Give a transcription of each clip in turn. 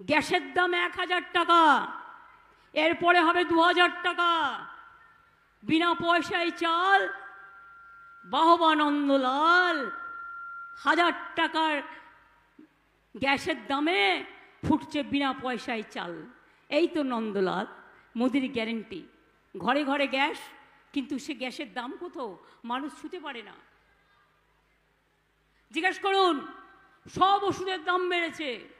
গ্যাসের দাম এক হাজার টাকা। এরপরে হবে দু হাজার টাকা। বিনা পয়সায় চাল বাহবানন্দলাল হাজার টাকার গ্যাসের দামে ফুটছে বিনা পয়সায় চাল। এই তো নন্দলাল, মোদির গ্যারেন্টি। ঘরে ঘরে গ্যাস, কিন্তু সে গ্যাসের দাম কোথাও? মানুষ ছুতে পারে না। জিজ্ঞেস করুন, সব ওষুধের দাম বেড়েছে।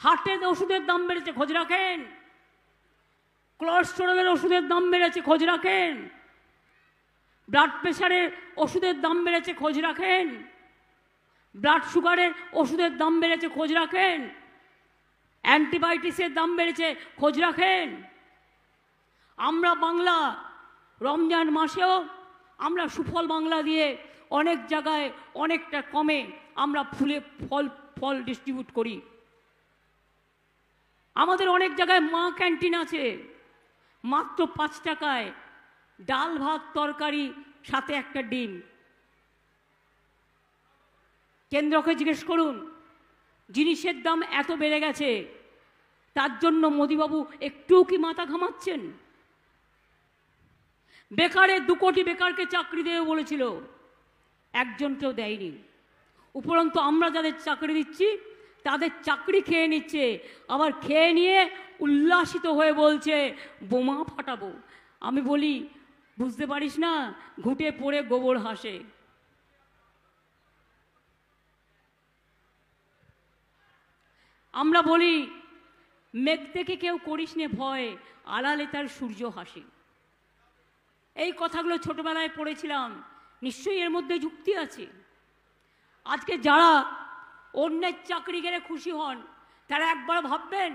হার্টের ওষুধের দাম বেড়েছে, খোঁজ রাখেন। কোলেস্টেরলের ওষুধের দাম বেড়েছে, খোঁজ রাখেন। ব্লাড প্রেশারের ওষুধের দাম বেড়েছে, খোঁজ রাখেন। ব্লাড সুগারের ওষুধের দাম বেড়েছে, খোঁজ রাখেন। অ্যান্টিবায়োটিক্সের দাম বেড়েছে, খোঁজ রাখেন। আমরা বাংলা রমজান মাসেও আমরা সুফল বাংলা দিয়ে অনেক জায়গায় অনেকটা কমে আমরা ফুলে ফল ফল ডিস্ট্রিবিউট করি। আমাদের অনেক জায়গায় মা ক্যান্টিন আছে। মাত্র পাঁচ টাকায় ডাল ভাত তরকারি, সাথে একটা ডিম। কেন্দ্রকে জিজ্ঞেস করুন, জিনিসের দাম এত বেড়ে গেছে, তার জন্য মোদিবাবু একটুও কি মাথা ঘামাচ্ছেন? বেকারে দু কোটি বেকারকে চাকরি দেবে বলেছিল একজনকেও দেয়নি। উপরন্তু আমরা যাদের চাকরি দিচ্ছি তাদের চাকরি খেয়ে নিচ্ছে। আবার খেয়ে নিয়ে উল্লাসিত হয়ে বলছে, বোমা ফাটাবো। আমি বলি, বুঝতে পারিস না, ঘুটে পড়ে গোবর হাসে। আমরা বলি, মেঘ থেকে কেউ করিস নে ভয়, আড়ালে তার সূর্য হাসে। এই কথাগুলো ছোটবেলায় পড়েছিলাম। নিশ্চয়ই এর মধ্যে যুক্তি আছে। আজকে যারা অন্যের চাকরি গেলে খুশি হন। তারা একবার ভাববেন,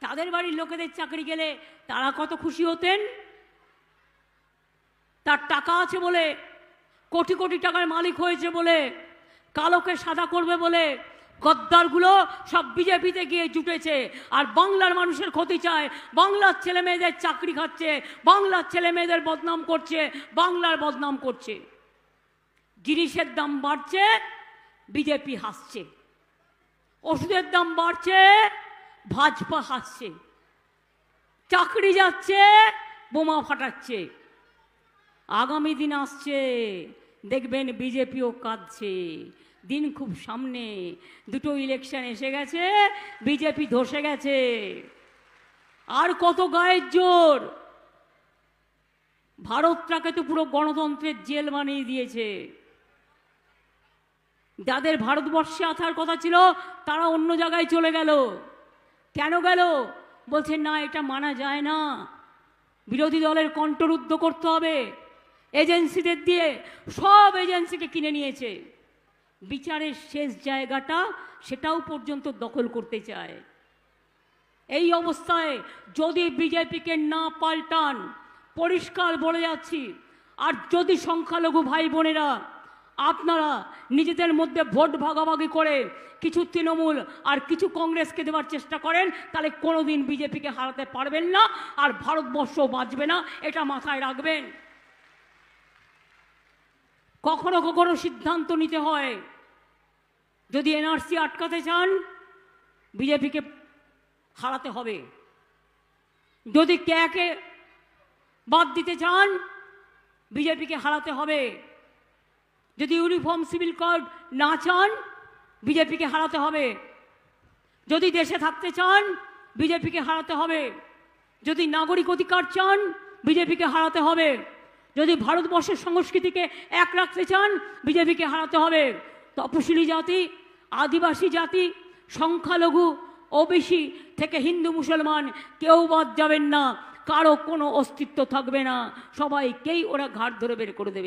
তাদের বাড়ির লোকেদের চাকরি গেলে তারা কত খুশি হতেন? তার টাকা আছে বলে, কোটি কোটি টাকার মালিক হয়েছে বলে, কালোকে সাদা করবে বলে, গদ্দারগুলো সব বিজেপিতে গিয়ে জুটেছে। আর বাংলার মানুষের ক্ষতি চায়, বাংলার ছেলে মেয়েদের চাকরি খাচ্ছে, বাংলার ছেলে মেয়েদের বদনাম করছে, বাংলার বদনাম করছে। জিনিসের দাম বাড়ছে, বিজেপি হাসছে। ওষুধের দাম বাড়ছে, ভাজপা হাসছে, চাকরি যাচ্ছে, বোমা ফাটাচ্ছে। আগামী দিন আসছে, দেখবেন বিজেপিও কাঁদছে। দিন খুব সামনে, দুটো ইলেকশন এসে গেছে, বিজেপি ধসে গেছে। আর কত গায়ের জোর! ভারতটাকে তো পুরো গণতন্ত্রের জেল বানিয়ে দিয়েছে। যাদের ভারতবর্ষে আসার কথা ছিল, তারা অন্য জায়গায় চলে গেল। কেন গেল? বলছে, না, এটা মানা যায় না। বিরোধী দলের কণ্ঠরুদ্ধ করতে হবে। এজেন্সিদের দিয়ে সব এজেন্সিকে কিনে নিয়েছে। বিচারের শেষ জায়গাটা সেটাও পর্যন্ত দখল করতে চায়। এই অবস্থায় যদি বিজেপিকে না পাল্টান, পরিষ্কার বলে যাচ্ছি, আর যদি সংখ্যালঘু ভাই বোনেরা আপনারা নিজেদের মধ্যে ভোট ভাগাভাগি করে কিছু তৃণমূল আর কিছু কংগ্রেসকে দেওয়ার চেষ্টা করেন, তাহলে কোনোদিন বিজেপিকে হারাতে পারবেন না আর ভারতবর্ষ বাঁচবে না, এটা মাথায় রাখবেন। কখনো কখনো সিদ্ধান্ত নিতে হয়, যদি এনআরসি আটকাতে চান, বিজেপিকে হারাতে হবে। যদি ক্যাকে বাদ দিতে চান, বিজেপিকে হারাতে হবে। যদি ইউনিফর্ম সিভিল কোড না চান বিজেপিকে হারাতে হবে। যদি দেশে থাকতে চান বিজেপিকে হারাতে হবে। যদি নাগরিক অধিকার চান বিজেপিকে হারাতে হবে। যদি ভারতবর্ষের সংস্কৃতিকে এক রাখতে চান বিজেপিকে হারাতে হবে। তপশিলি জাতি, আদিবাসী জাতি, সংখ্যালঘু, ওবিসি থেকে হিন্দু, মুসলমান, কেউ বাদ যাবেন না। কারও কোনো অস্তিত্ব থাকবে না। সবাইকেই ওরা ঘাট ধরে বের করে দেবে।